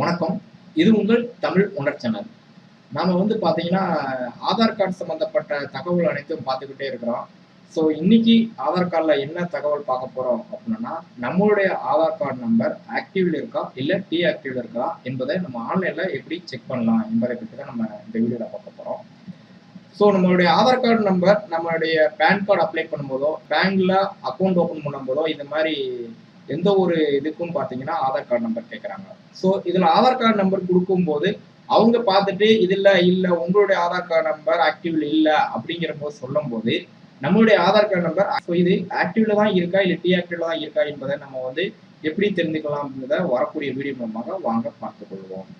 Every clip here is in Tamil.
வணக்கம். இது உங்கள் தமிழ் உணர் சேனல். நாம வந்து பாத்தீங்கன்னா ஆதார் கார்டு சம்பந்தப்பட்ட தகவல் அனைத்தும் பார்த்துக்கிட்டே இருக்கிறோம். ஸோ இன்னைக்கு ஆதார் கார்டில் என்ன தகவல் பார்க்க போறோம் அப்படின்னா நம்மளுடைய ஆதார் கார்டு நம்பர் ஆக்டிவ்ல இருக்கா இல்லை டி ஆக்டிவ்ல இருக்கா என்பதை நம்ம ஆன்லைன்ல எப்படி செக் பண்ணலாம் என்பதை பற்றி தான் நம்ம இந்த வீடியோவில் பார்க்க போறோம். ஸோ நம்மளுடைய ஆதார் கார்டு நம்பர் நம்மளுடைய பேன் கார்டு அப்ளை பண்ணும்போதோ பேங்க்ல அக்கௌண்ட் ஓப்பன் பண்ணும்போதோ இந்த மாதிரி எந்த ஒரு இதுக்கும் பார்த்தீங்கன்னா ஆதார் கார்டு நம்பர் கேட்குறாங்க ஸோ இதில் ஆதார் கார்டு நம்பர் கொடுக்கும்போது அவங்க பார்த்துட்டு இதில் இல்லை உங்களுடைய ஆதார் கார்டு நம்பர் ஆக்டிவ்ல இல்லை அப்படிங்கிற போது சொல்லும் போது நம்மளுடைய ஆதார் கார்டு நம்பர் ஸோ இது ஆக்டிவ்ல தான் இருக்கா இல்லை டி தான் இருக்கா என்பதை நம்ம வந்து எப்படி தெரிஞ்சுக்கலாம் என்பதை வரக்கூடிய வீடியோ மூலமாக வாங்க பார்த்துக்கொள்வோம்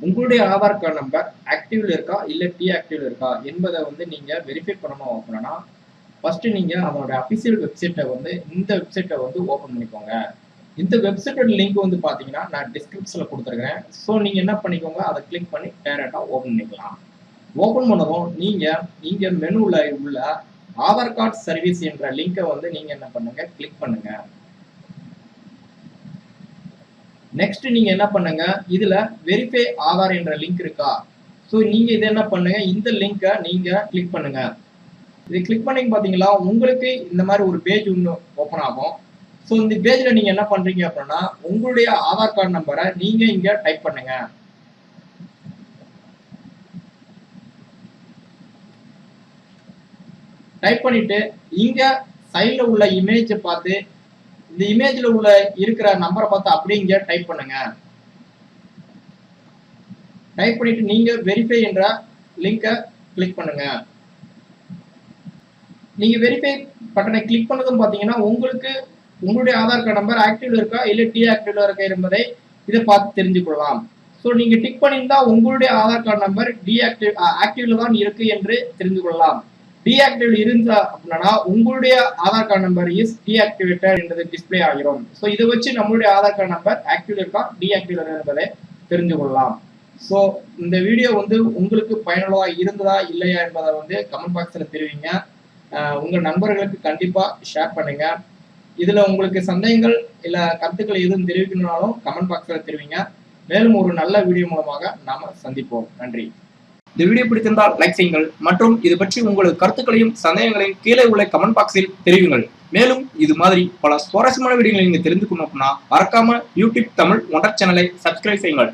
உங்களுடைய ஆதார் கார்டு நம்பர் ஆக்டிவ்ல இருக்கா இல்லை டி இருக்கா என்பதை வந்து நீங்க வெரிஃபை பண்ணணும் அப்படின்னா ஃபர்ஸ்ட் நீங்க அதனோட அபிஷியல் வெப்சைட்டை வந்து இந்த வெப்சைட்டை வந்து ஓப்பன் பண்ணிக்கோங்க. இந்த வெப்சைட்டோட லிங்க் வந்து பாத்தீங்கன்னா நான் டிஸ்கிரிப்ஷன்ல கொடுத்துருக்கேன். ஸோ நீங்க என்ன பண்ணிக்கோங்க அதை கிளிக் பண்ணி டேரக்டா ஓப்பன் பண்ணிக்கலாம். ஓப்பன் பண்ணதும் நீங்க இங்க மெனுல உள்ள ஆதார் கார்டு சர்வீஸ் என்ற லிங்கை வந்து நீங்க என்ன பண்ணுங்க கிளிக் பண்ணுங்க. நெக்ஸ்ட் நீங்க என்ன பண்ணுங்க இதுல வெரிஃபை ஆதார் என்ற லிங்க் இருக்கா? ஸோ நீங்க இதை என்ன பண்ணுங்க இந்த லிங்கை நீங்க கிளிக் பண்ணுங்க. இது கிளிக் பண்ணி பார்த்தீங்களா உங்களுக்கு இந்த மாதிரி ஒரு பேஜ் ஒன்று ஓப்பன் ஆகும். ஸோ இந்த பேஜில் நீங்கள் என்ன பண்ணுறீங்க அப்படின்னா உங்களுடைய ஆதார் கார்டு நம்பரை நீங்கள் இங்கே டைப் பண்ணுங்க. டைப் பண்ணிட்டு இங்கே சைடில் உள்ள இமேஜை பார்த்து இந்த இமேஜில் உள்ள இருக்கிற நம்பரை பார்த்து அப்படியே இங்கே டைப் பண்ணுங்க. டைப் பண்ணிட்டு நீங்கள் வெரிஃபை என்ற லிங்கை கிளிக் பண்ணுங்கள் நீங்க வெரிஃபை பட்டனை கிளிக் பண்ணதும் பாத்தீங்கன்னா உங்களுக்கு உங்களுடைய ஆதார் கார்டு நம்பர் ஆக்டிவ்ல இருக்கா இல்ல டி ஆக்டிவ்ல இருக்கா என்பதை இதை பார்த்து தெரிஞ்சு கொள்ளலாம் ஸோ நீங்க டிக் பண்ணியிருந்தா உங்களுடைய ஆதார் கார்டு நம்பர் டிஆக்டிவ் ஆக்டிவ்ல தான் இருக்கு என்று தெரிந்து கொள்ளலாம் டிஆக்டிவ் இருந்தா அப்படின்னா உங்களுடைய Aadhaar card number is deactivated என்பது டிஸ்பிளே ஆகிரும். ஸோ இதை வச்சு நம்மளுடைய ஆதார் கார்டு நம்பர் ஆக்டிவ்ல இருக்கா டிஆக்டிவ் என்பதை தெரிந்து கொள்ளலாம் ஸோ இந்த வீடியோ வந்து உங்களுக்கு பயனுள்ளதாக இருந்ததா இல்லையா என்பதை வந்து கமெண்ட் பாக்ஸில் தெரிவிங்க. உங்கள் நண்பர்களுக்கு கண்டிப்பாக ஷேர் பண்ணுங்க. இதில் உங்களுக்கு சந்தேகங்கள் இல்லை கருத்துக்கள் எதுவும் தெரிவிக்கணும்னாலும் கமெண்ட் பாக்ஸில் தெரிவிங்க. மேலும் ஒரு நல்ல வீடியோ மூலமாக நாம சந்திப்போம். நன்றி. இந்த வீடியோ பிடித்திருந்தால் லைக் செய்யுங்கள். மற்றும் இது பற்றி உங்களது கருத்துக்களையும் சந்தேகங்களையும் கீழே உள்ள கமெண்ட் பாக்ஸில் தெரிவிங்கள் மேலும் இது மாதிரி பல சுவாரஸ்யமான வீடியோகளை நீங்கள் தெரிந்து கொள்ளணும் அப்படின்னா மறக்காம யூடியூப் தமிழ் ஒன்றர் சேனலை சப்ஸ்கிரைப் செய்யுங்கள்.